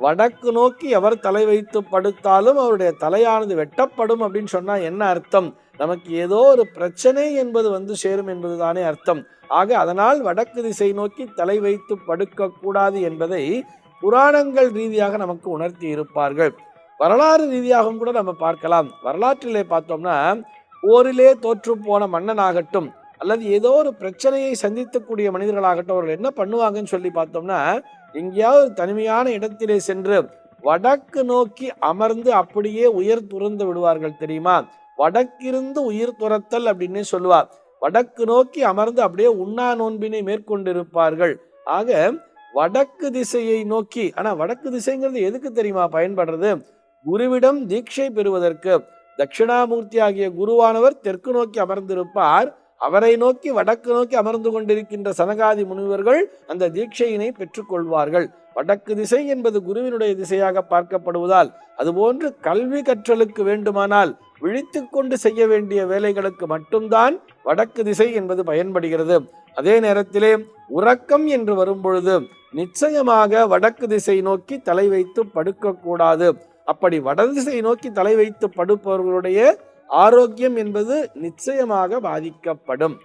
வடக்கு நோக்கி எவர் தலை வைத்து படுத்தாலும் அவருடைய தலையானது வெட்டப்படும் அப்படின்னு சொன்னால் என்ன அர்த்தம்? நமக்கு ஏதோ ஒரு பிரச்சனை என்பது வந்து சேரும் என்பதுதானே அர்த்தம். ஆக அதனால் வடக்கு திசை நோக்கி தலை வைத்து படுக்கக்கூடாது என்பதை புராணங்கள் ரீதியாக நமக்கு உணர்த்தி இருப்பார்கள். வரலாறு ரீதியாகவும் கூட நம்ம பார்க்கலாம். வரலாற்றிலே பார்த்தோம்னா போரிலே தோற்று போன மன்னனாகட்டும் அல்லது ஏதோ ஒரு பிரச்சனையை சந்திக்கக்கூடிய மனிதர்களாகட்டும் அவர்கள் என்ன பண்ணுவாங்கன்னு சொல்லி பார்த்தோம்னா எங்கேயாவது தனிமையான இடத்திலே சென்று வடக்கு நோக்கி அமர்ந்து அப்படியே உயர் துறந்து விடுவார்கள் தெரியுமா? வடக்கிருந்து உயிர் துரத்தல் அப்படின்னு சொல்லுவார். வடக்கு நோக்கி அமர்ந்து அப்படியே உண்ணா நோன்பினை மேற்கொண்டிருப்பார்கள். ஆக வடக்கு திசையை நோக்கி ஆனா வடக்கு திசைங்கிறது எதுக்கு தெரியுமா பயன்படுறது? குருவிடம் தீட்சை பெறுவதற்கு. தட்சிணாமூர்த்தி ஆகிய குருவானவர் தெற்கு நோக்கி அமர்ந்திருப்பார். அவரை நோக்கி வடக்கு நோக்கி அமர்ந்து கொண்டிருக்கின்ற சனகாதி முனிவர்கள் அந்த தீட்சையினை பெற்றுக்கொள்வார்கள். வடக்கு திசை என்பது குருவினுடைய திசையாக பார்க்கப்படுவதால் அதுபோன்று கல்வி கற்றலுக்கு வேண்டுமானால் விழித்து கொண்டு செய்ய வேண்டிய வேலைகளுக்கு மட்டும்தான் வடக்கு திசை என்பது பயன்படுகிறது. அதே நேரத்திலே உறக்கம் என்று வரும்பொழுது நிச்சயமாக வடக்கு திசை நோக்கி தலை வைத்து படுக்கக்கூடாது. அப்படி வடதிசை நோக்கி தலை வைத்து படுப்பவர்களுடைய ஆரோக்கியம் என்பது நிச்சயமாக பாதிக்கப்படும்.